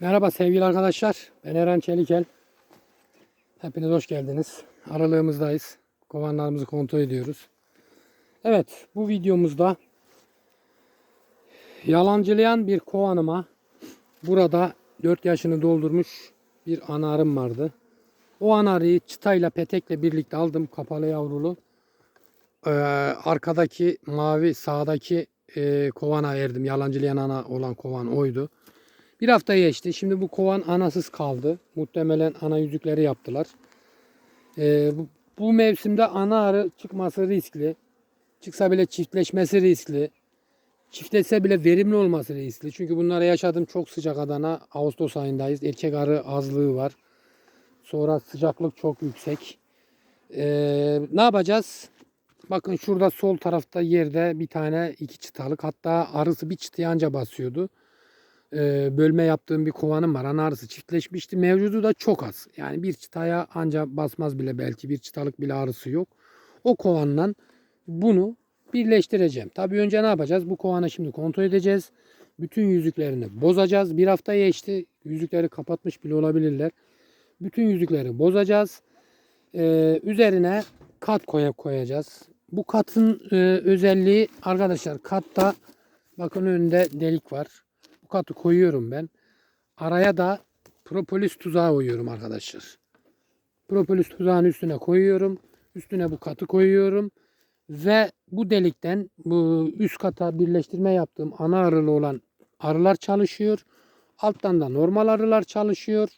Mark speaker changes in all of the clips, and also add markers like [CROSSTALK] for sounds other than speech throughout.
Speaker 1: Merhaba sevgili arkadaşlar. Ben Eren Çelikel. Hepiniz hoş geldiniz. Aralığımızdayız. Kovanlarımızı kontrol ediyoruz. Evet bu videomuzda yalancılayan bir kovanıma burada 4 yaşını doldurmuş bir anarım vardı. O anarıyı çıtayla petekle birlikte aldım kapalı yavrulu. Ee, arkadaki mavi sağdaki e, kovana verdim. Yalancılayan ana olan kovan oydu. Bir hafta geçti. Şimdi bu kovan anasız kaldı. Muhtemelen ana yüzükleri yaptılar. Ee, bu, bu mevsimde ana arı çıkması riskli. Çıksa bile çiftleşmesi riskli. Çiftleşse bile verimli olması riskli. Çünkü bunlara yaşadım çok sıcak Adana. Ağustos ayındayız. Erkek arı azlığı var. Sonra sıcaklık çok yüksek. Ee, ne yapacağız? Bakın şurada sol tarafta yerde bir tane iki çıtalık. Hatta arısı bir çıtaya anca basıyordu bölme yaptığım bir kovanım var. Ana arısı çiftleşmişti. Mevcudu da çok az. Yani bir çıtaya anca basmaz bile belki. Bir çıtalık bile arısı yok. O kovanla bunu birleştireceğim. Tabii önce ne yapacağız? Bu kovanı şimdi kontrol edeceğiz. Bütün yüzüklerini bozacağız. Bir hafta geçti. Yüzükleri kapatmış bile olabilirler. Bütün yüzükleri bozacağız. Ee, üzerine kat koya koyacağız. Bu katın e, özelliği arkadaşlar katta bakın önünde delik var. Katı koyuyorum ben. Araya da propolis tuzağı koyuyorum arkadaşlar. Propolis tuzağının üstüne koyuyorum. Üstüne bu katı koyuyorum. Ve bu delikten bu üst kata birleştirme yaptığım ana arılı olan arılar çalışıyor. Alttan da normal arılar çalışıyor.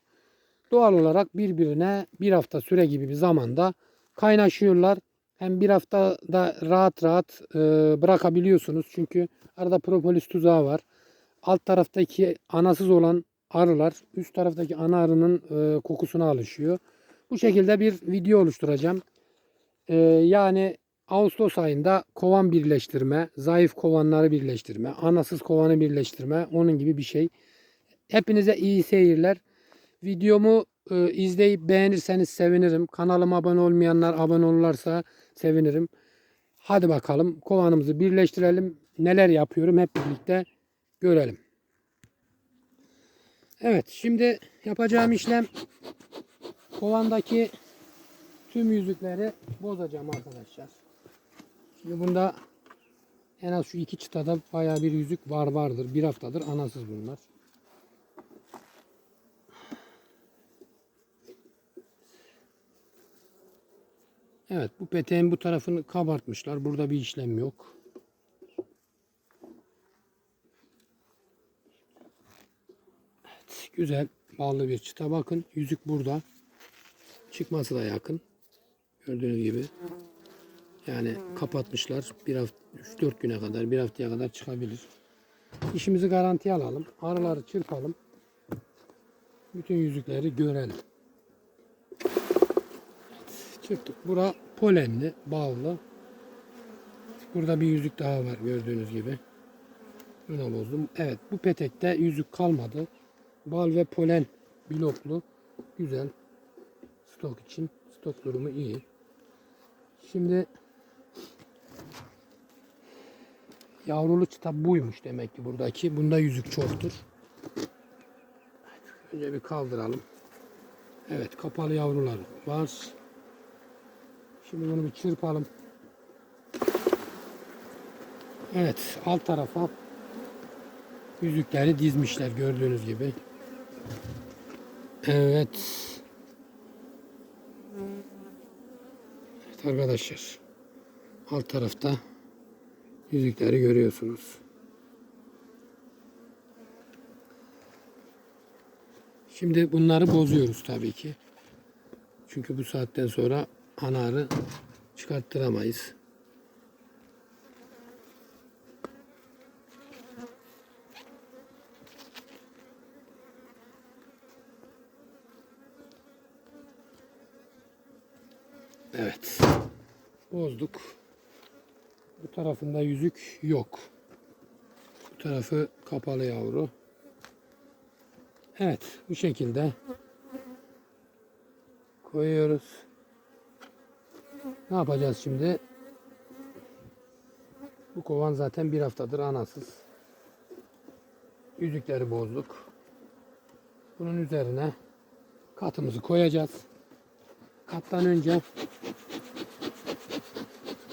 Speaker 1: Doğal olarak birbirine bir hafta süre gibi bir zamanda kaynaşıyorlar. Hem bir haftada rahat rahat e, bırakabiliyorsunuz. Çünkü arada propolis tuzağı var alt taraftaki anasız olan arılar üst taraftaki ana arının e, kokusuna alışıyor. Bu şekilde bir video oluşturacağım. E, yani Ağustos ayında kovan birleştirme, zayıf kovanları birleştirme, anasız kovanı birleştirme, onun gibi bir şey. Hepinize iyi seyirler. Videomu e, izleyip beğenirseniz sevinirim. Kanalıma abone olmayanlar abone olurlarsa sevinirim. Hadi bakalım kovanımızı birleştirelim. Neler yapıyorum hep birlikte görelim. Evet şimdi yapacağım işlem kovandaki tüm yüzükleri bozacağım arkadaşlar. Şimdi bunda en az şu iki çıtada baya bir yüzük var vardır. Bir haftadır anasız bunlar. Evet bu peteğin bu tarafını kabartmışlar. Burada bir işlem yok. Güzel bağlı bir çıta. Bakın yüzük burada. Çıkması da yakın. Gördüğünüz gibi. Yani kapatmışlar. Bir hafta 3-4 güne kadar, bir haftaya kadar çıkabilir. İşimizi garantiye alalım. Arıları çırpalım. Bütün yüzükleri görelim. Çıktık. Bura polenli, bağlı. Burada bir yüzük daha var gördüğünüz gibi. Buna bozdum. Evet bu petekte yüzük kalmadı bal ve polen bloklu güzel stok için stok durumu iyi. Şimdi yavrulu çıta buymuş demek ki buradaki. Bunda yüzük çoktur. Önce bir kaldıralım. Evet kapalı yavrular var. Şimdi bunu bir çırpalım. Evet alt tarafa yüzükleri dizmişler gördüğünüz gibi. Evet. Evet arkadaşlar. Alt tarafta yüzükleri görüyorsunuz. Şimdi bunları bozuyoruz tabii ki. Çünkü bu saatten sonra anarı çıkarttıramayız. Evet. Bozduk. Bu tarafında yüzük yok. Bu tarafı kapalı yavru. Evet. Bu şekilde koyuyoruz. Ne yapacağız şimdi? Bu kovan zaten bir haftadır anasız. Yüzükleri bozduk. Bunun üzerine katımızı koyacağız. Kattan önce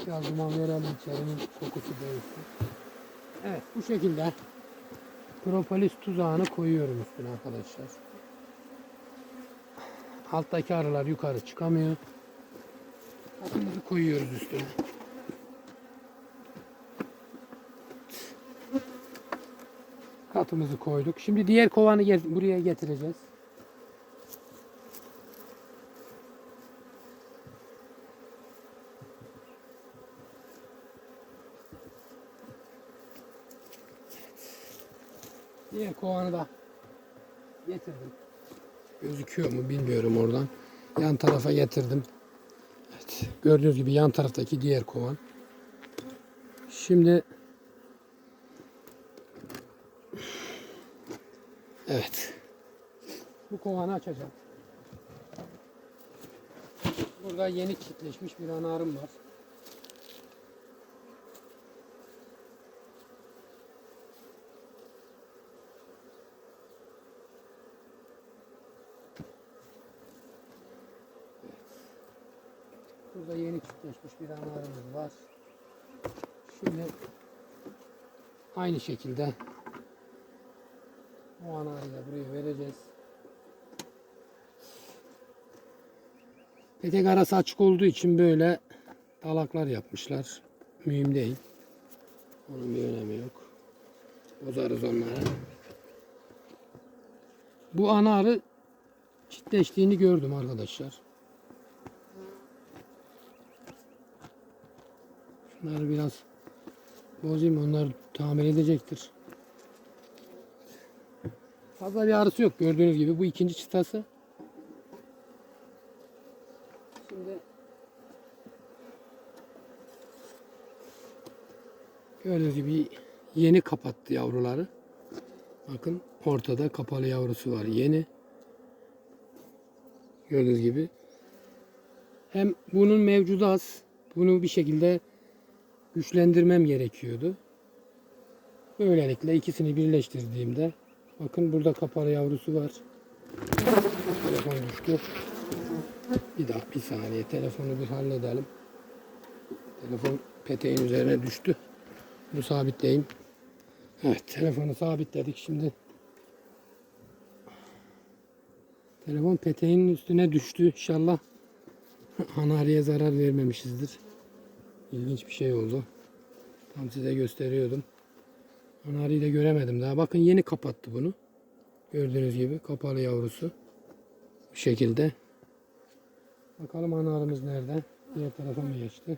Speaker 1: duman verelim içerinin kokusu değilsin. Evet bu şekilde propolis tuzağını koyuyorum üstüne arkadaşlar. Alttaki arılar yukarı çıkamıyor. Katımızı koyuyoruz üstüne. Katımızı koyduk. Şimdi diğer kovanı buraya getireceğiz. Diğer kovanı da getirdim. Gözüküyor mu bilmiyorum oradan. Yan tarafa getirdim. Evet, gördüğünüz gibi yan taraftaki diğer kovan. Şimdi Evet. Bu kovanı açacağım. Burada yeni çiftleşmiş bir anarım var. Burada yeni çiftleşmiş bir anarımız var. Şimdi aynı şekilde o anayı da buraya vereceğiz. Petek arası açık olduğu için böyle dalaklar yapmışlar. Mühim değil. Onun bir önemi yok. Bozarız onları. Bu ana arı çitleştiğini gördüm arkadaşlar. Şunları biraz bozayım onlar tamir edecektir. Fazla bir ağrısı yok gördüğünüz gibi. Bu ikinci çıtası. Şimdi gördüğünüz gibi yeni kapattı yavruları. Bakın ortada kapalı yavrusu var. Yeni. Gördüğünüz gibi. Hem bunun mevcudu az. Bunu bir şekilde güçlendirmem gerekiyordu. Böylelikle ikisini birleştirdiğimde Bakın burada kapalı yavrusu var. Telefon düştü. Bir daha bir saniye telefonu bir halledelim. Telefon peteğin üzerine düştü. Bunu sabitleyeyim. Evet telefonu sabitledik şimdi. Telefon peteğin üstüne düştü. İnşallah [LAUGHS] anariye zarar vermemişizdir. İlginç bir şey oldu. Tam size gösteriyordum. Anarıyı da göremedim daha. Bakın yeni kapattı bunu. Gördüğünüz gibi kapalı yavrusu. Bu şekilde. Bakalım anarımız nerede? Diğer tarafa mı geçti?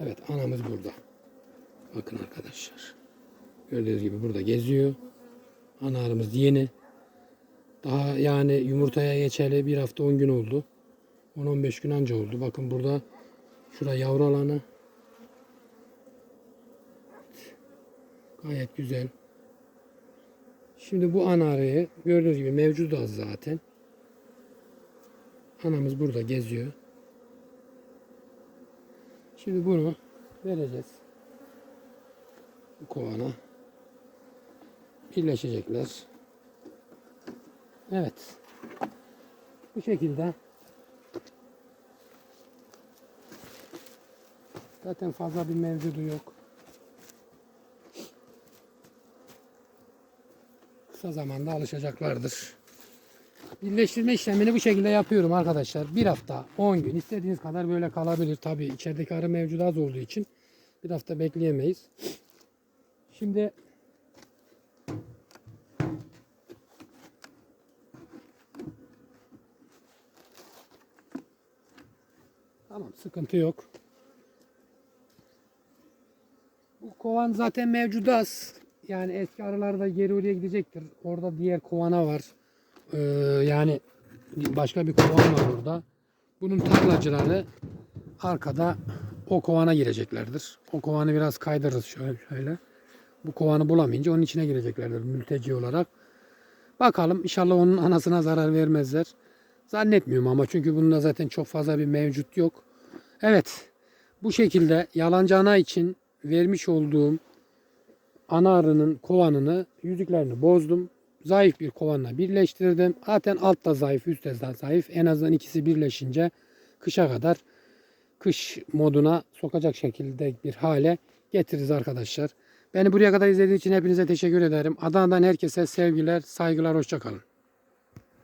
Speaker 1: Evet anamız burada. Bakın arkadaşlar. Gördüğünüz gibi burada geziyor. Anarımız yeni. Daha yani yumurtaya geçeli bir hafta 10 gün oldu. 10-15 gün anca oldu. Bakın burada şurada yavru alanı. Gayet güzel. Şimdi bu ana arayı gördüğünüz gibi mevcut az zaten. Anamız burada geziyor. Şimdi bunu vereceğiz. Bu kovana. Birleşecekler. Evet. Bu şekilde zaten fazla bir mevcudu yok. kısa zamanda alışacaklardır. Birleştirme işlemini bu şekilde yapıyorum arkadaşlar. Bir hafta, 10 gün istediğiniz kadar böyle kalabilir. Tabi içerideki arı mevcudu az olduğu için bir hafta bekleyemeyiz. Şimdi Tamam sıkıntı yok. Bu kovan zaten mevcudu az. Yani eski arılar da geri oraya gidecektir. Orada diğer kovana var. Ee, yani başka bir kovan var orada. Bunun tarlacıları arkada o kovana gireceklerdir. O kovanı biraz kaydırırız şöyle şöyle. Bu kovanı bulamayınca onun içine gireceklerdir mülteci olarak. Bakalım inşallah onun anasına zarar vermezler. Zannetmiyorum ama çünkü bunda zaten çok fazla bir mevcut yok. Evet bu şekilde yalancı ana için vermiş olduğum ana arının kovanını, yüzüklerini bozdum. Zayıf bir kovanla birleştirdim. Zaten alt da zayıf, üst de zayıf. En azından ikisi birleşince kışa kadar kış moduna sokacak şekilde bir hale getiririz arkadaşlar. Beni buraya kadar izlediğiniz için hepinize teşekkür ederim. Adana'dan herkese sevgiler, saygılar, hoşçakalın.